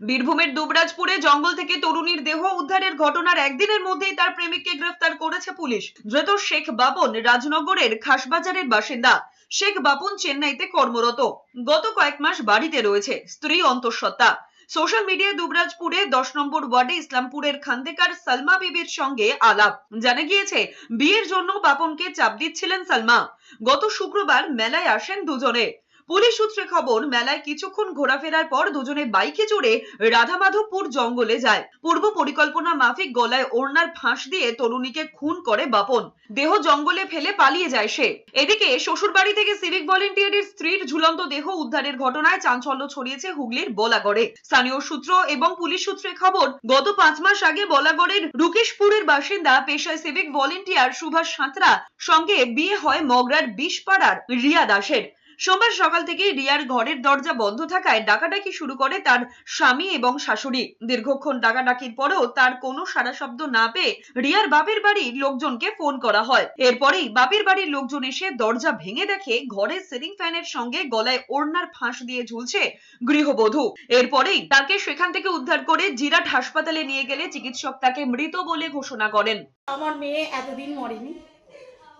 বীরভূমের দুবরাজপুরে জঙ্গল থেকে তরুণীর দেহ উদ্ধারের ঘটনার একদিনের মধ্যেই তার প্রেমিককে গ্রেফতার করেছে পুলিশ। ধৃত শেখ বাবন রাজনগরের খাসবাজারের বাসিন্দা। শেখ বাপন চেন্নাইতে কর্মরত। গত কয়েক মাস বাড়িতে রয়েছে। স্ত্রী অন্তঃসত্ত্বা। সোশ্যাল মিডিয়ায় দুবরাজপুরে দশ নম্বর ওয়ার্ডে ইসলামপুরের খান্দেকার সালমা বিবির সঙ্গে আলাপ। জানা গিয়েছে, বিয়ের জন্য বাপনকে চাপ দিচ্ছিলেন সালমা। গত শুক্রবার মেলায় আসেন দুজনে। পুলিশ সূত্রে খবর, মেলায় কিছুক্ষণ ঘোরাফেরার পর দুজনে বাইকে চড়ে রাধামাধবপুর জঙ্গলে যায়। পূর্ব পরিকল্পনা মাফিক গলায় ওড়নার ফাঁস দিয়ে তরুণীকে খুন করে বাপন। দেহ জঙ্গলে ফেলে পালিয়ে যায় সে। এদিকে শ্বশুরবাড়ি থেকে সিভিক ভলেন্টিয়ারের স্ত্রীর ঝুলন্ত দেহ উদ্ধারের ঘটনায় চাঞ্চল্য ছড়িয়েছে হুগলির বলাগড়ে। স্থানীয় সূত্র এবং পুলিশ সূত্রে খবর, গত পাঁচ মাস আগে বলাগড়ের রুকেশপুরের বাসিন্দা পেশায় সিভিক ভলেন্টিয়ার সুভাষ সাঁতরা সঙ্গে বিয়ে হয় মগরার বিষপাড়ার রিয়া দাসের। সোমবার সকাল থেকে রিয়ার ঘরের দরজা বন্ধ থাকায় ডাকাডাকি শুরু করে তার স্বামী এবং শাশুড়ি। দীর্ঘক্ষণ ডাকাডাকির পরেও তার কোনো সারা শব্দ না পেয়ে রিয়ার বাপের বাড়ির লোকজনকে ফোন করা হয়। এরপরেই বাপের বাড়ির লোকজন এসে দরজা ভেঙে দেখে ঘরের সিলিং ফ্যানের সঙ্গে গলায় ওড়নার ফাঁস দিয়ে ঝুলছে গৃহবধূ। এরপরেই তাকে সেখান থেকে উদ্ধার করে জিরাট হাসপাতালে নিয়ে গেলে চিকিৎসক তাকে মৃত বলে ঘোষণা করেন। আমার মেয়ে এতদিন মরেনি।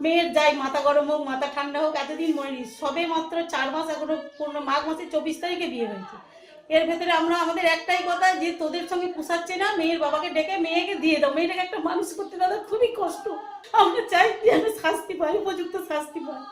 মেয়ের যাই, মাথা গরম হোক, মাথা ঠান্ডা হোক, এতদিন মরেনি। সবে মাত্র চার মাস এখনও পনেরো মাঘ মাসের চব্বিশ তারিখে বিয়ে হয়েছে। এর ভেতরে আমরা আমাদের একটাই কথা যে তোদের সঙ্গে পোষাচ্ছে না, মেয়ের বাবাকে ডেকে মেয়েকে দিয়ে দাও। মেয়েটাকে একটা মানুষ করতে দাদা খুবই কষ্ট। আমরা চাই যে আমি শাস্তি পাই, উপযুক্ত শাস্তি পাই।